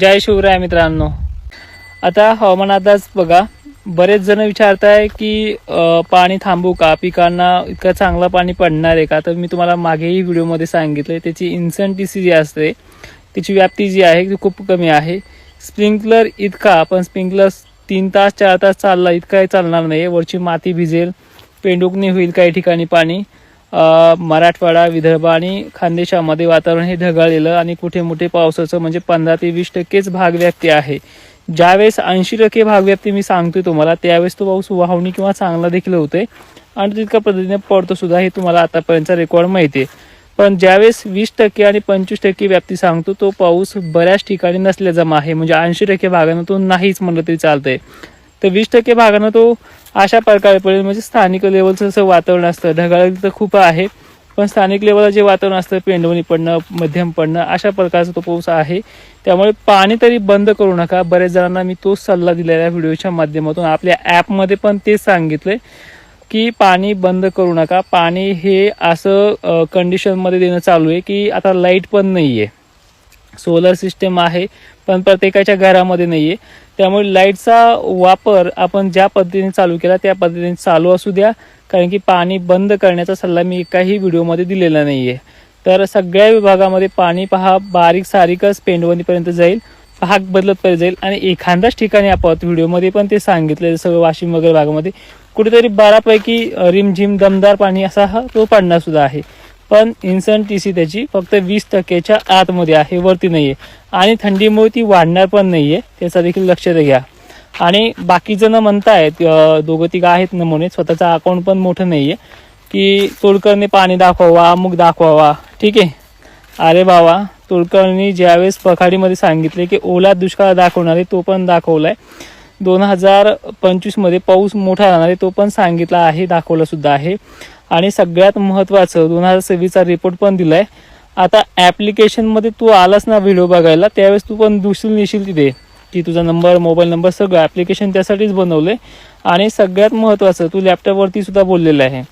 जय शिवराय मित्रांनो. आता हवामानातच बघा. बरेच जण विचारताय की पाणी थांबू का? पिकांना इतकं चांगलं पाणी पडणार आहे का? तर मी तुम्हाला मागेही व्हिडिओमध्ये सांगितलं त्याची इन्संटिसी जी असते त्याची व्याप्ती जी आहे ती खूप कमी आहे. स्प्रिंकलर इतका आपण स्प्रिंकलर तीन तास चार तास चालला इतकाही चालणार नाही वरची माती भिजेल पेंडुकणी होईल काही ठिकाणी पाणी. मराठवाडा विदर्भ आणि खानदेशामध्ये वातावरण हे ढगाळलेलं आणि कुठे मोठे पावसाचं म्हणजे पंधरा ते वीस टक्केच भाग व्याप्ती आहे. ज्यावेळेस ऐंशी टक्के भाग व्याप्ती मी सांगतोय तुम्हाला त्यावेळेस तो पाऊस वाहवणी किंवा चांगला देखील होतोय आणि तितक्या पद्धतीने पडतो सुद्धा हे तुम्हाला आतापर्यंतचा रेकॉर्ड माहिती आहे पण ज्यावेळेस वीस टक्के आणि पंचवीस टक्के व्याप्ती सांगतो तो पाऊस बऱ्याच ठिकाणी नसल्या जमा आहे म्हणजे ऐंशी टक्के भागानं तो नाहीच म्हणलं तरी चालतंय. तर वीस टक्के भागानं तो अशा प्रकारे पडेल. म्हणजे स्थानिक लेवलचं जसं वातावरण असतं. ढगाळ तर खूप आहे. पण स्थानिक लेवलला जे वातावरण असतं पेंडवणी पडणं मध्यम पडणं अशा प्रकारचा तो पाऊस आहे. त्यामुळे पाणी तरी बंद करू नका. बऱ्याच जणांना मी तोच सल्ला दिलेला व्हिडिओच्या माध्यमातून. आपल्या ॲपमध्ये पण तेच सांगितलंय की पाणी बंद करू नका. पाणी हे असं कंडिशनमध्ये देणं चालू आहे की आता लाइट पण नाही आहे सोलर सिस्टम आहे पण प्रत्येकाच्या घरामध्ये नाही आहे त्यामुळे लाईटचा वापर आपण ज्या पद्धतीने चालू केला त्या पद्धतीने चालू असू द्या. कारण की पाणी बंद करण्याचा सल्ला मी एकाही व्हिडिओमध्ये दिलेला नाही आहे तर सगळ्या विभागामध्ये पाणी पहा बारीक सारीकच पेंडवणीपर्यंत जाईल भाग बदलत पर्यंत जाईल. आणि एखाद्याच ठिकाणी आपण व्हिडिओमध्ये पण ते सांगितलं जसं वाशिम वगैरे भागामध्ये. कुठेतरी बऱ्यापैकी रिमझिम दमदार पाणी असा हा तो पडणार सुद्धा आहे. पण इन्संट टी सी त्याची फक्त वीस टक्क्याच्या आतमध्ये आहे वरती नाही आहे आणि थंडीमुळे ती वाढणार पण नाही आहे त्याचा देखील लक्ष घ्या आणि बाकी जण म्हणतायत दोघं तिघं आहेत नमुने स्वतःचा अकाउंट पण मोठं नाही आहे की तोडकरने पाणी दाखवावा अमुक दाखवावा. ठीक आहे? अरे बाबा तोडकरनी ज्यावेळेस पखाडीमध्ये सांगितले की ओला दुष्काळ दाखवणार आहे तो पण दाखवलाय. दोन हजार पंचवीसमध्ये पाऊस मोठा राहणार आहे तो पण सांगितला आहे दाखवला सुद्धा आहे. आणि सगळ्यात महत्त्वाचं दोन हजार सव्वीसचा रिपोर्ट पण दिलाय. आता ॲप्लिकेशनमध्ये तू आलास ना व्हिडिओ बघायला त्यावेळेस तू पण दुसरी नेशील तिथे की तुझा नंबर मोबाईल नंबर सगळं ॲप्लिकेशन त्यासाठीच बनवले आणि सगळ्यात महत्त्वाचं तू लॅपटॉपवरती सुद्धा बोललेलं आहे.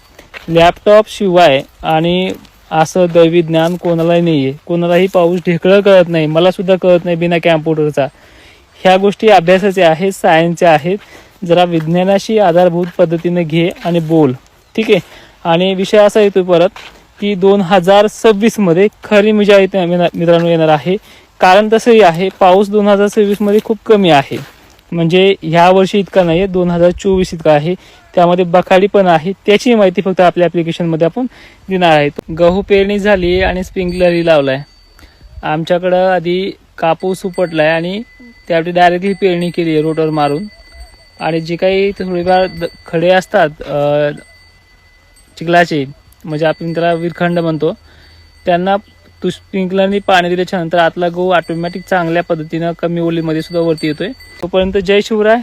लॅपटॉप शिवाय आणि असं दैवी ज्ञान कोणालाही नाही आहे कोणालाही पाऊस ढेकळं कळत नाही मला सुद्धा कळत नाही बिना कॅम्प्युटरचा ह्या गोष्टी अभ्यासाच्या आहेत सायन्सच्या आहेत. जरा विज्ञानाशी आधारभूत पद्धतीने घे आणि बोल. ठीक आहे? आणि विषय असा येतो परत की दोन हजार सव्वीसमध्ये खरी मजा येते मित्रांनो येणार आहे. कारण तसंही आहे पाऊस दोन हजार सव्वीसमध्ये खूप कमी आहे. म्हणजे ह्या वर्षी इतका नाही आहे दोन हजार चोवीस इतका आहे. त्यामध्ये बखाडी पण आहे त्याची माहिती फक्त आपल्या ॲप्लिकेशनमध्ये आपण देणार आहेत गहू पेरणी झाली आणि स्प्रिंकलरही लावलाय. आमच्याकडं आधी कापूस उपटलाय आणि त्यावेळी डायरेक्टली पेरणी केली आहे रोटर मारून. आणि जे काही थोडेफार द- खडे असतात चिखलाचे. म्हणजे आपण त्याला विरखंड म्हणतो. त्यांना तू स्प्रिंकलरनी पाणी दिल्याच्यानंतर आतला गहू ऑटोमॅटिक चांगल्या पद्धतीनं कमी ओलीमध्ये सुद्धा वरती येतोय. तोपर्यंत जय शिवराय.